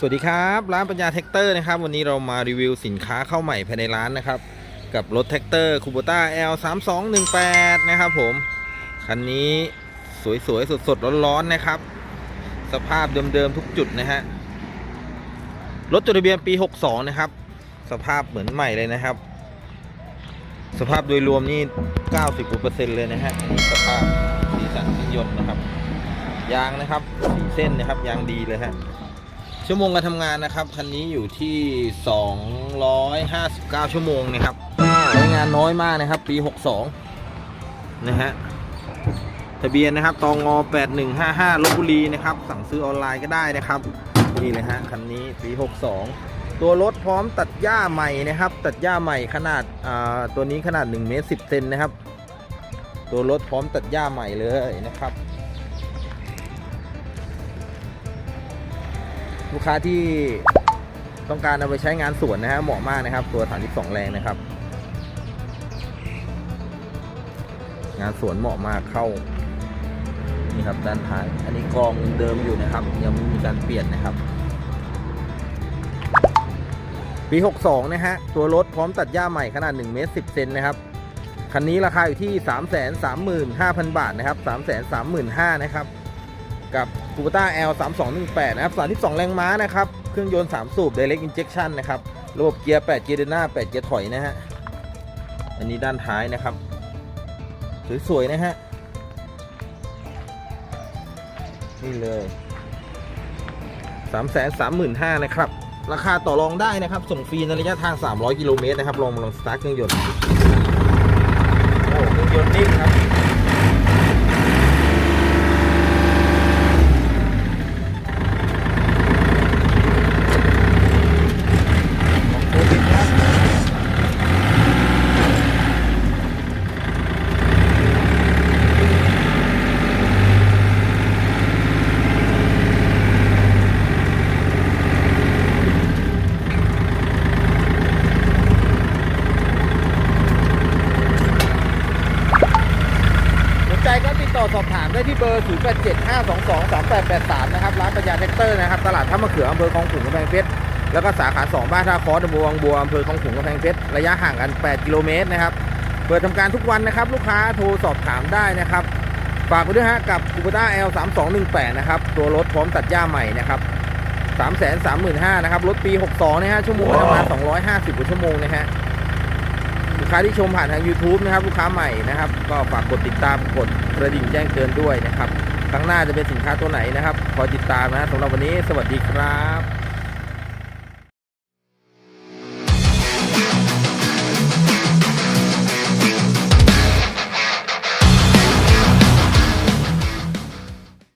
สวัสดีครับร้านปัญญาแท็กเตอร์นะครับ วันนี้เรามารีวิวสินค้าเข้าใหม่ภายในร้านนะครับ กับรถแท็กเตอร์คูโบต้า L 3 2 1 8นะครับผม คันนี้สวยๆ สดๆ ร้อนๆ นะครับ สภาพเดิมๆ ทุกจุดนะฮะ รถจดทะเบียนปี 62 นะครับ สภาพเหมือนใหม่เลยนะครับ สภาพโดยรวมนี่ 90กว่าเปอร์เซ็นต์เลยนะฮะนนี้สภาพสีสันเครื่องยนต์นะครับ ยางนะครับสีเส้นนะครับยางดีเลยฮะ ชั่วโมงการทำงานนะครับ คันนี้อยู่ที่ 259 ชั่วโมงนะครับใช้งานน้อยมากนะครับ ปี 62 นะฮะ ทะเบียนนะครับตองง8155ลบบุรีนะครับ สั่งซื้อออนไลน์ก็ได้นะครับ นี่เลยฮะ คันนี้ปี 62 ตัวรถพร้อมตัดหญ้าใหม่นะครับ ตัดหญ้าใหม่ขนาดอ่าตัวนี้ขนาด1เมตร10เซนนะครับ ตัวรถพร้อมตัดหญ้าใหม่เลยนะครับ ลูกค้าที่ต้องการเอาไปใช้งานสวนนะฮะเหมาะมากนะครับ ตัว 32 แรงนะครับ งานสวนเหมาะมากเข้านี่ครับด้านท้าย อันนี้กองเดิมอยู่นะครับ ยังไม่มีการเปลี่ยนนะครับ ปี 62 นะฮะ ตัวรถพร้อมตัดหญ้าใหม่ขนาด1เมตร10เซนนะครับ คันนี้ราคาอยู่ที่ 335,000 บาทนะครับ 335,000นะครับ กับ c u b a t a L 3218นะครับ32 แรงม้านะครับ เครื่องยนต์ 3 สูบ Direct Injection นะครับ ระบบเกียร์ 8 เกียร์เดินหน้า 8 เกียร์ถอยนะฮะ อันนี้ด้านท้ายนะครับ สวย ๆ นะฮะ นี่เลย335,000นะครับ ราคาต่อรองได้นะครับ ส่งฟรีในระยะทาง 300 กิโลเมตรนะครับ ลองมาลองสตาร์ทเครื่องยนต์ โอ้ เครื่องยนต์นิ่งครับ ของโควิดครับสนใจก็ติดต่อ สอบถามได้ที่เบอร์ 0 8 7 5 2 2 3 8 8 3 นะครับ ร้านปัญญาแท็กเตอร์นะครับ ตลาดท่ามะเขืออำเภอคลองขุงกำแพงเพชร แล้วก็สาขา 2 บ้านท่าคอตำบลวังบัวอำเภอคลองขุงกำแพงเพชร ระยะห่างกัน 8 กิโลเมตรนะครับ เปิดทำการทุกวันนะครับ ลูกค้าโทรสอบถามได้นะครับ ฝากไปด้วยฮะกับคูปต้า L 3 2 1 8นะครับ ตัวรถพร้อมตัดหญ้าใหม่นะครับ3 3 5 0 0 0นะครับ รถปี 62นะฮะ ชั่วโมงการทำงาน250กว่าชั่วโมงนะฮะ กค้าที่ชมผ่านทาง YouTube นะครับ ลูกค้าใหม่นะครับ ก็ฝากกดติดตามกดกระดิ่งแจ้งเตือนด้วยนะครับครั้งหน้าจะเป็นสินค้าตัวไหนนะครับคอยติดตามนะสำหรับวันนี้ สวัสดีครับ